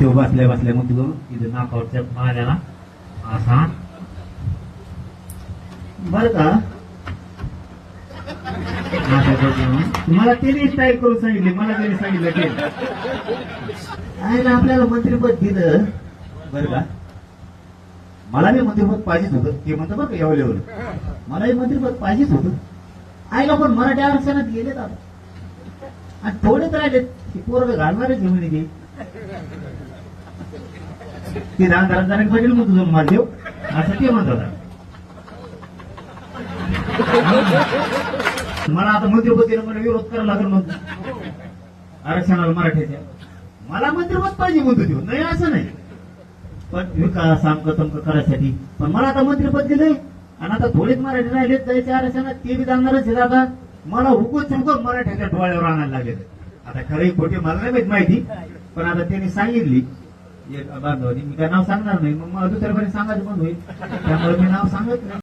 तो बसल्या बसल्या मग तू इथं नाकावरच्या माझ्याला असा बर का मला तुम्हाला तिने करून सांगितले मला त्यांनी सांगितलं ते आहे ना आपल्याला मंत्रीपद दिलं बरं का मला बी मंत्रिपद पाहिजेच होतं ते। म्हणतं बरं का एवढं मलाही मंत्रिपद पाहिजेच होतं आईला पण मराठी आरक्षणात गेलेत आता आणि थोडेच राहिलेत पोरग घालणारच घेऊन ते ते ती दान जाण्यात पाहिजे मग तुझं महादेव. असं ते म्हणत होता. मला आता मंत्रिपद मला विरोध करायला लागेल मग आरक्षणाला मराठीच्या मला मंत्रिपद पाहिजे म्हणतो तो. नाही असं नाही. पण विकास आमक तमक करायसाठी. पण मला आता मंत्रिपद दिलंय. आणि आता थोडेच मराठी राहिलेत जायचे आरक्षणात ते बी जाणारच आहेत आता. मला हुकून चुकून मराठ्याच्या डोळ्यावर आणायला लागेल आता खरंही खोटी मला नाही माहिती पण आता त्यांनी सांगितली बांधवानी मी काय नाव सांगणार नाही. मग मला दुसऱ्याकडे सांगायचं बंद होईल? त्यामुळे मी नाव सांगत नाही.